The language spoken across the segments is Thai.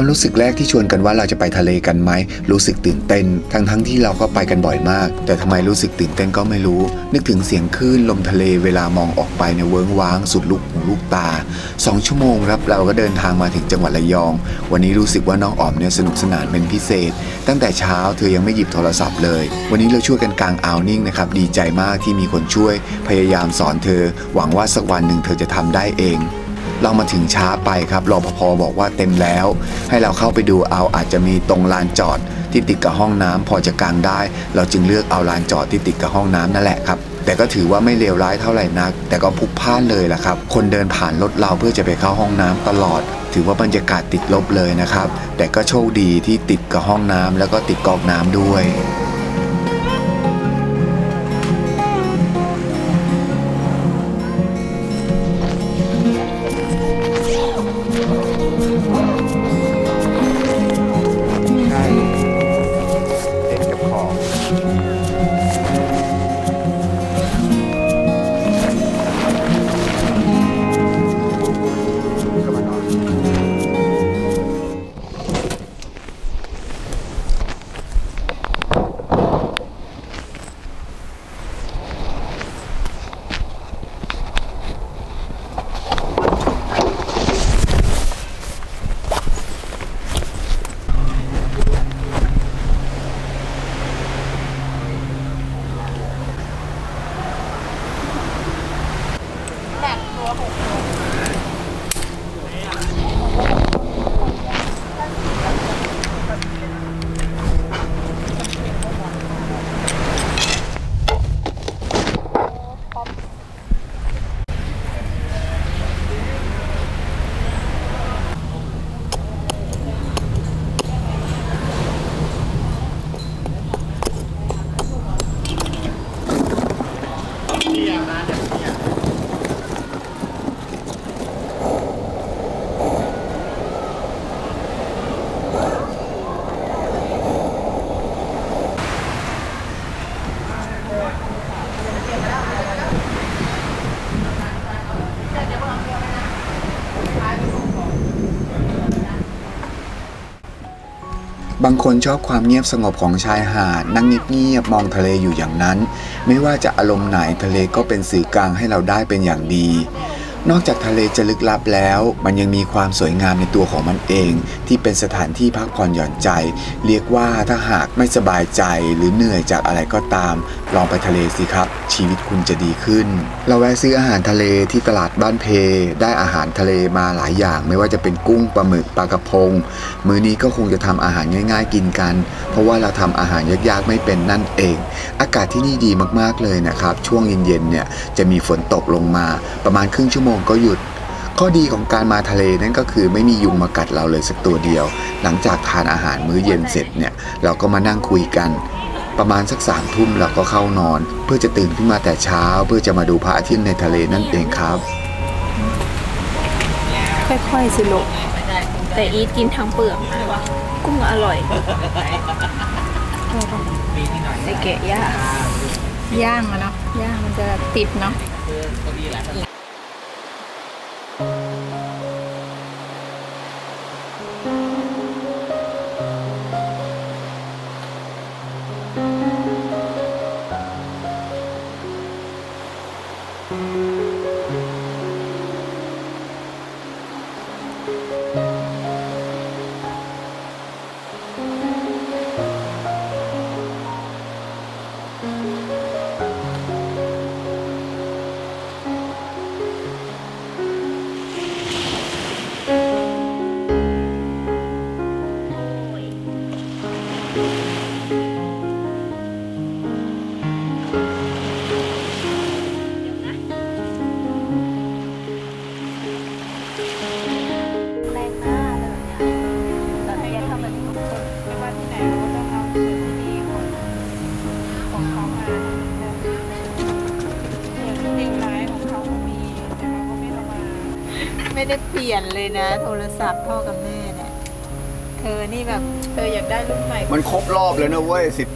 ความรู้สึกแรกที่ชวนกันว่าเราจะไปทะเลกันไหมรู้สึกตื่นเต้น ทั้งทั้งที่เราก็ไปกันบ่อยมาก แต่ทำไมรู้สึกตื่นเต้นก็ไม่รู้ นึกถึงเสียงคลื่นลมทะเลเวลามองออกไปในเวิ้งว้าง สุดลูกหูลูกตาสองชั่วโมงครับเราก็เดินทางมาถึงจังหวัดระยอง วันนี้รู้สึกว่าน้องอ๋อมเนี่ยสนุกสนานเป็นพิเศษ ตั้งแต่เช้าเธอยังไม่หยิบโทรศัพท์เลย วันนี้เราช่วยกันกางอ่าวนิ่งนะครับดีใจมากที่มีคนช่วยพยายามสอนเธอ หวังว่าสักวันหนึ่งเธอจะทำได้เอง เรามาถึงช้าไปครับรอปภบอกว่าเต็มแล้ว ให้เราเข้าไปดูเอาอาจจะมีตรงลานจอดที่ติดกับห้องน้ำพอจะกางได้ เราจึงเลือกเอาลานจอดที่ติดกับห้องน้ำนั่นแหละครับแต่ก็ถือว่าไม่เลวร้ายเท่าไหร่นัก แต่ก็พุกพ่านเลยล่ะครับ คนเดินผ่านรถเราเพื่อจะไปเข้าห้องน้ำตลอด ถือว่าบรรยากาศติดลบเลยนะครับ แต่ก็โชคดีที่ติดกับห้องน้ำแล้วก็ติดกอกน้ำด้วยางคนชอบความเงียบสงบของชายหาด นั่งเงียบๆมองทะเลอยู่อย่างนั้น ไม่ว่าจะอารมณ์ไหนทะเลก็เป็นสื่อกลางให้เราได้เป็นอย่างดี นอกจากทะเลจะลึกลับแล้ว มันยังมีความสวยงามในตัวของมันเอง ที่เป็นสถานที่พักผ่อนหย่อนใจ เรียกว่าถ้าหากไม่สบายใจหรือเหนื่อยจากอะไรก็ตาม ลองไปทะเลสิครับ ชีวิตคุณจะดีขึ้น เราแวะซื้ออาหารทะเลที่ตลาดบ้านเพ ได้อาหารทะเลมาหลายอย่าง ไม่ว่าจะเป็นกุ้งปลาหมึกปลากระพง มื้อนี้ก็คงจะทำอาหารง่าย ๆ กินกัน เพราะว่าเราทำอาหารยากๆไม่เป็นนั่นเอง อากาศที่นี่ดีมากๆเลยนะครับช่วงเย็นๆเนี่ยจะมีฝนตกลงมาประมาณครึ่งชั่วโมงก็หยุด ข้อดีของการมาทะเลนั่นก็คือไม่มียุงมากัดเราเลยสักตัวเดียว หลังจากทานอาหารมื้อเย็นเสร็จเนี่ยเราก็มานั่งคุยกัน ประมาณสักสามทุ่มเราก็เข้านอน เพื่อจะตื่นขึ้นมาแต่เช้า เพื่อจะมาดูพระอาทิตย์ในทะเลนั่นเองครับ ค่อยๆสิลูกแต่อีทกินทั้งเปลือกกุ้งอร่อยแต่แกะยากย่างอะเนาะย่างมันจะติดเนาะ ลี่ยนเลยนะ โทรศัพท์พ่อกับแม่เนี่ยเธอนี่แบบเธออยากได้รุ่นใหม่มันครบรอบแล้วนะเว้ยสิบ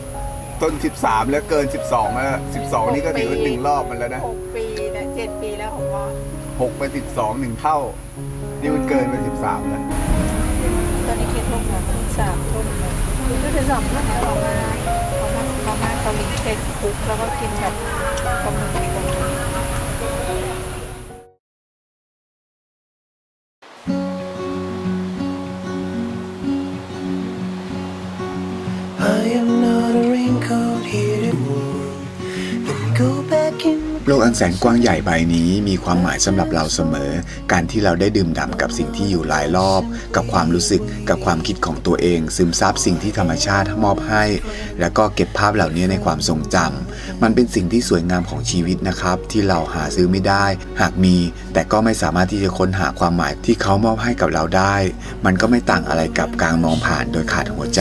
ต้น13แล้วเกิน12แล้ว12นี่ก็ถือว่าหนึ่งรอบมันแล้วนะหกปีนะเจ็ดปีแล้วของพ่อ6ไป12หนึ่งเท่า นี่มันเกินไป13แล้วเธอนนี้กี่ทุ่มแล้วสามทุ่มแล้วก็จะสองทุ่มแล้วออกมาออกมาออกมาเกาหลีเช็คคุกแล้วก็กินแบบกำลังดีกัน ลกอันแสนกว้างใหญ่ใบนี้มีความหมายสำหรับเราเสมอ การที่เราได้ดื่มด่ำกับสิ่งที่อยู่รายรอบ กับความรู้สึกกับความคิดของตัวเอง ซึมซับสิ่งที่ธรรมชาติมอบให้ แล้วก็เก็บภาพเหล่านี้ในความทรงจำมันเป็นสิ่งที่สวยงามของชีวิตนะครับ ที่เราหาซื้อไม่ได้ หากมี แต่ก็ไม่สามารถที่จะค้นหาความหมายที่เขามอบให้กับเราได้ มันก็ไม่ต่างอะไรกับการมองผ่านโดยขาดหัวใจ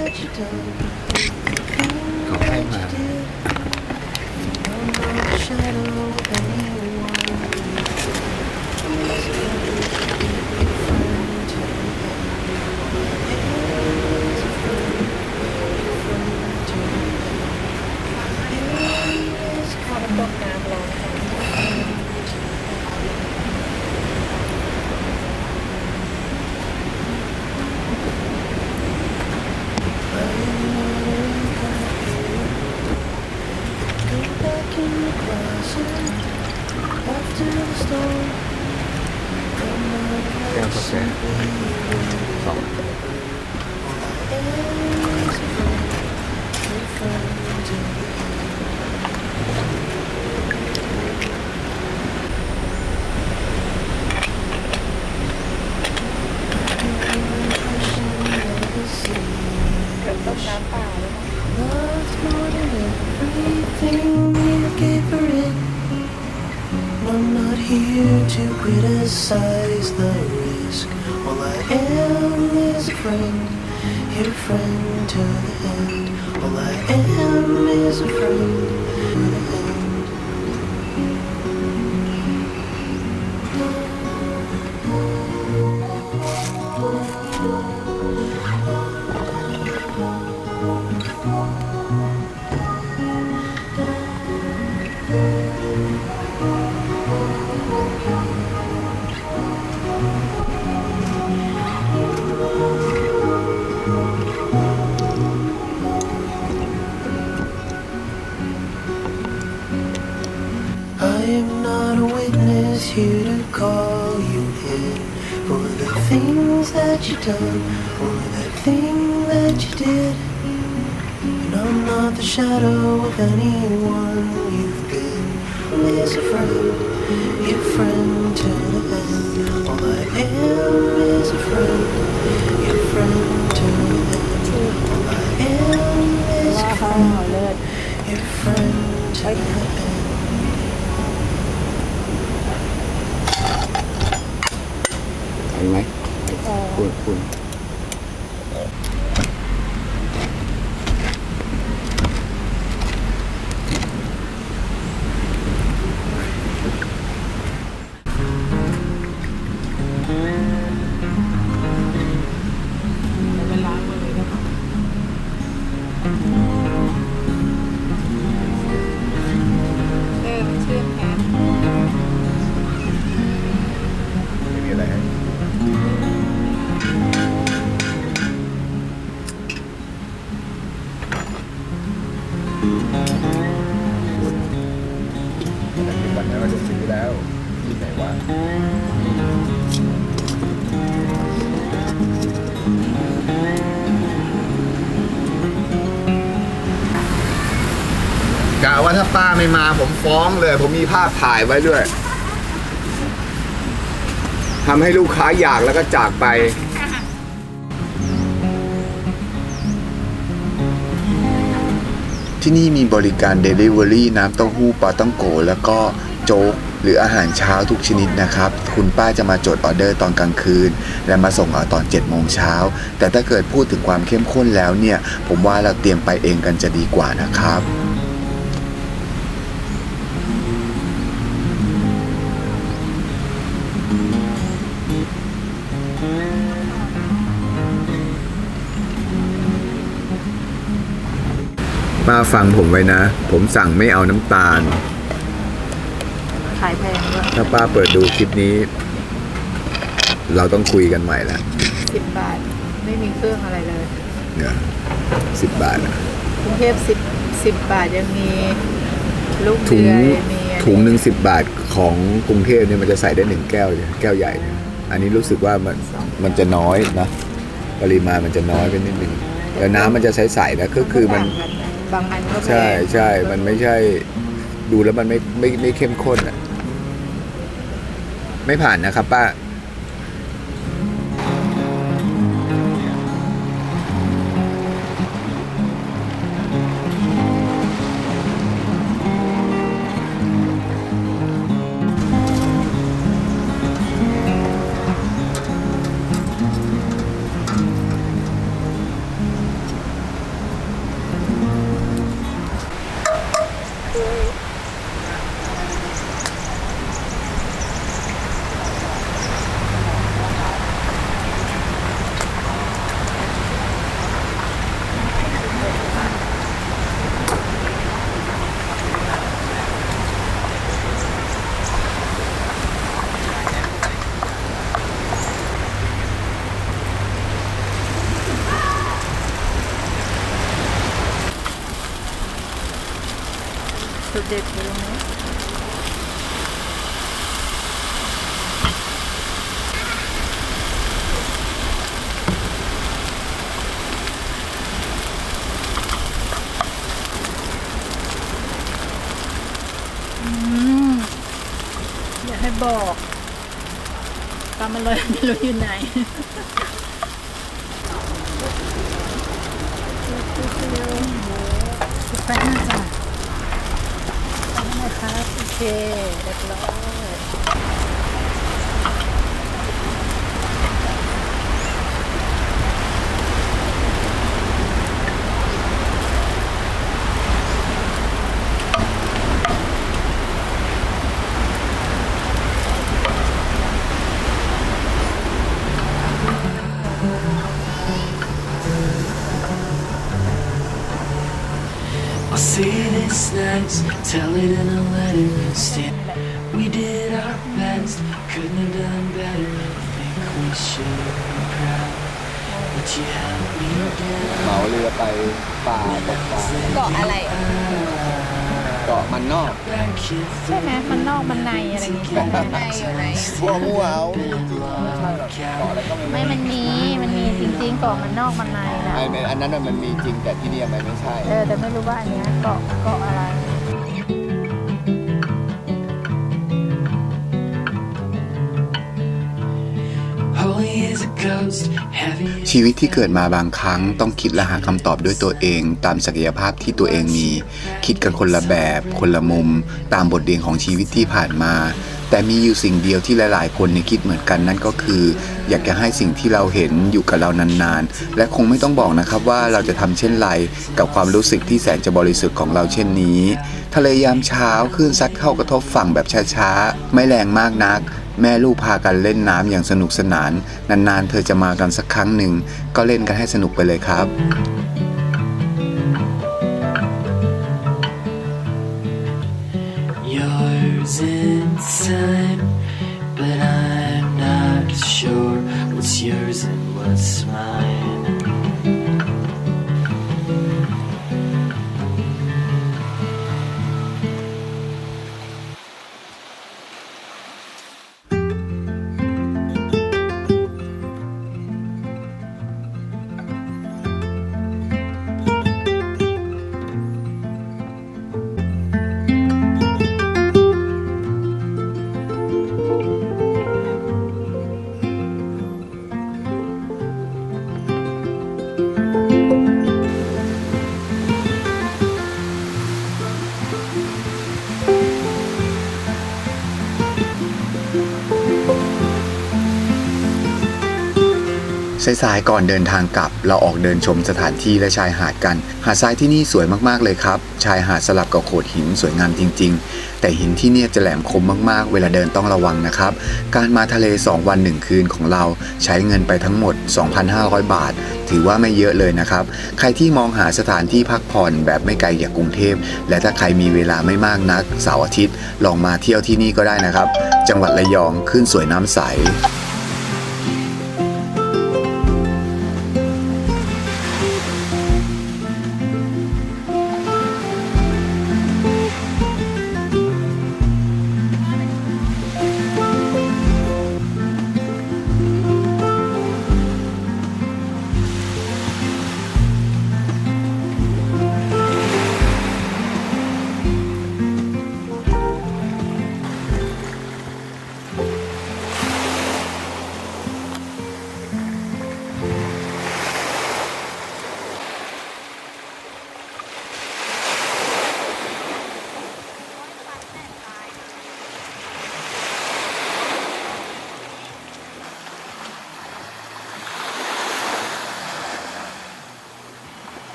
what you do. The closet after the storm. I'm not แก้ here to criticize the risk. All I am is a friend, your friend to the end. All I am is a friend I'm not a witness here to call you in for the things that you done or the thing that you did. And I'm not the shadow of anyone you've been. Is a friend, your friend to the end. All I am is a friend, your friend to the end. All I am is a friend, your friend to the end. ไหมคุณคุณ ป้าไม่มาผมฟ้องเลย ผมมีภาพถ่ายไว้ด้วยทำให้ลูกค้าอยากแล้วก็จากไป ที่นี่มีบริการ Delivery น้ำเต้าหู้ปลาต้องโกแล้วก็โจ๊กหรืออาหารเช้าทุกชนิดนะครับ คุณป้าจะมาจดออเดอร์ตอนกลางคืน และมาส่งเอาตอน7โมงเช้า แต่ถ้าเกิดพูดถึงความเข้มข้นแล้วเนี่ย ผมว่าเราเตรียมไปเองกันจะดีกว่านะครับ ป้าฟังผมไว้นะ ผมสั่งไม่เอาน้ำตาล ขายแพงด้วยถ้าป้าเปิดดูคลิปนี้ เราต้องคุยกันใหม่แล้วสิบบาท ไม่มีเครื่องอะไรเลยเนี่ยสิบบาทนะกรุงเทพสิบสิบบาทยังมีลูกถุงเดือยมีอันนี้ถุงหนึ่งสิบบาทของกรุงเทพเนี่ยมันจะใส่ได้หนึ่งแก้วเลยแก้วใหญ่เนี่ยอันนี้รู้สึกว่ามันมันจะน้อยนะ ปริมาณมันจะน้อยไปนิดนึงแต่น้ำมันจะใสๆนะก็คือมัน บางอันก็แพใช่ใช่มันไม่ใช่ดูแล้วมันไม่ไม่ไม่เข้มข้นอะ ไม่ผ่านนะครับป้า เด็ดอยู่ตรงนี้อืมอย่าให้บอกปลามันลอยไม่รู้อยู่ไหนสิบแปดห้าจ้ะ ทำไมครับ โอเคเรียบร้อย「I'll say this next, tell it in a letter. Still, we did our best, couldn't have done better. I think we should be proud, but you held me down. เหมาเรือไปป่าตกปลา เกาะอะไร เกาะมันนอก Back here ใช่ไหมมันนอกมันในอะไรอย่างงี้ใช่ไหมในอยู่ไหนมั่วมั่วเอาจริงๆไม่ใช่หรอกเกาะอะไรก็ไม่ไม่มันมีมันมีจริงๆเกาะมันนอกมันในนะไอ้ในอันนั้นน่ะมันมีจริงแต่ที่นี่มันไม่ใช่เออแต่ไม่รู้ว่าอันเนี้ยเกาะเกาะอะไร ชีวิตที่เกิดมาบางครั้งต้องคิดและหาคำตอบด้วยตัวเอง ตามศักยภาพที่ตัวเองมี คิดกันคนละแบบ คนละมุม ตามบทเรียนของชีวิตที่ผ่านมา แต่มีอยู่สิ่งเดียวที่หลายๆคนในคิดเหมือนกันนั่นก็คือ อยากจะให้สิ่งที่เราเห็นอยู่กับเรานานๆ และคงไม่ต้องบอกนะครับว่าเราจะทำเช่นไรกับความรู้สึกที่แสนจะบริสุทธิ์ของเราเช่นนี้ ทะเลยามเช้าคลื่นซัดเข้ากระทบฝั่งแบบช้าๆไม่แรงมากนัก แม่ลูกพากันเล่นน้ำอย่างสนุกสนาน นานๆ เธอจะมากันสักครั้งหนึ่ง ก็เล่นกันให้สนุกไปเลยครับ yours in time, but I'm not sure what's yours and what's mine. สายๆก่อนเดินทางกลับ เราออกเดินชมสถานที่และชายหาดกัน หาดทรายที่นี่สวยมากๆเลยครับ ชายหาดสลับกับโขดหินสวยงามจริง ๆ แต่หินที่เนี่ยจะแหลมคมมากๆ เวลาเดินต้องระวังนะครับ การมาทะเล 2 วัน 1 คืนของเราใช้เงินไปทั้งหมด 2,500 บาท ถือว่าไม่เยอะเลยนะครับ ใครที่มองหาสถานที่พักผ่อนแบบไม่ไกลจากกรุงเทพ และถ้าใครมีเวลาไม่มากนักเสาร์อาทิตย์ลองมาเที่ยวที่นี่ก็ได้นะครับ จังหวัดระยองขึ้นสวยน้ำใส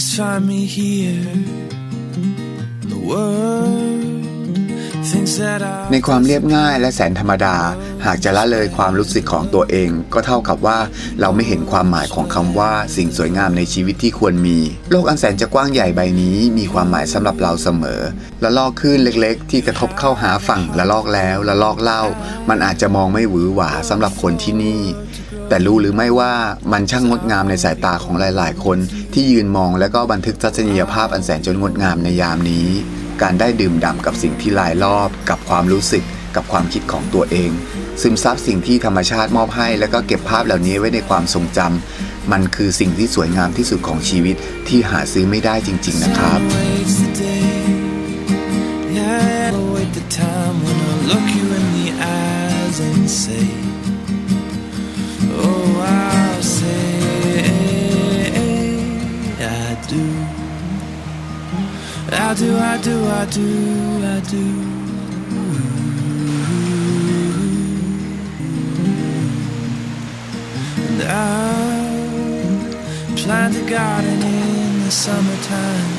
always find me here. The world ในความเรียบง่ายและแสนธรรมดา หากจะละเลยความรู้สึกของตัวเอง ก็เท่ากับว่าเราไม่เห็นความหมายของคำว่าสิ่งสวยงามในชีวิตที่ควรมี โลกอันแสนจะกว้างใหญ่ใบนี้ มีความหมายสำหรับเราเสมอละลอกคลื่นเล็กๆ ที่กระทบเข้าหาฝั่งละลอกแล้วละลอกเล่า มันอาจจะมองไม่หวือหวาสำหรับคนที่นี่ แต่รู้หรือไม่ว่ามันช่างงดงามในสายตาของหลาย ๆ คนที่ยืนมองและก็บันทึกทัศนียภาพอันแสนจนงดงามในยามนี้ การได้ดื่มด่ำกับสิ่งที่ลายรอบ กับความรู้สึก กับความคิดของตัวเอง ซึมซับสิ่งที่ธรรมชาติมอบให้ แล้วก็เก็บภาพเหล่านี้ไว้ในความทรงจำมันคือสิ่งที่สวยงามที่สุดของชีวิตที่หาซื้อไม่ได้จริง ๆ นะครับ time when I look you in the eyes and say, I do, I do, I do, I do. And I'll plant a garden in the summertime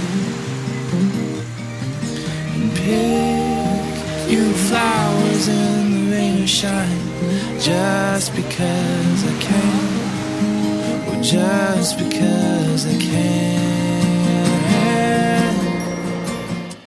and pick you flowers in the rain or shine just because I can. Or just because I can.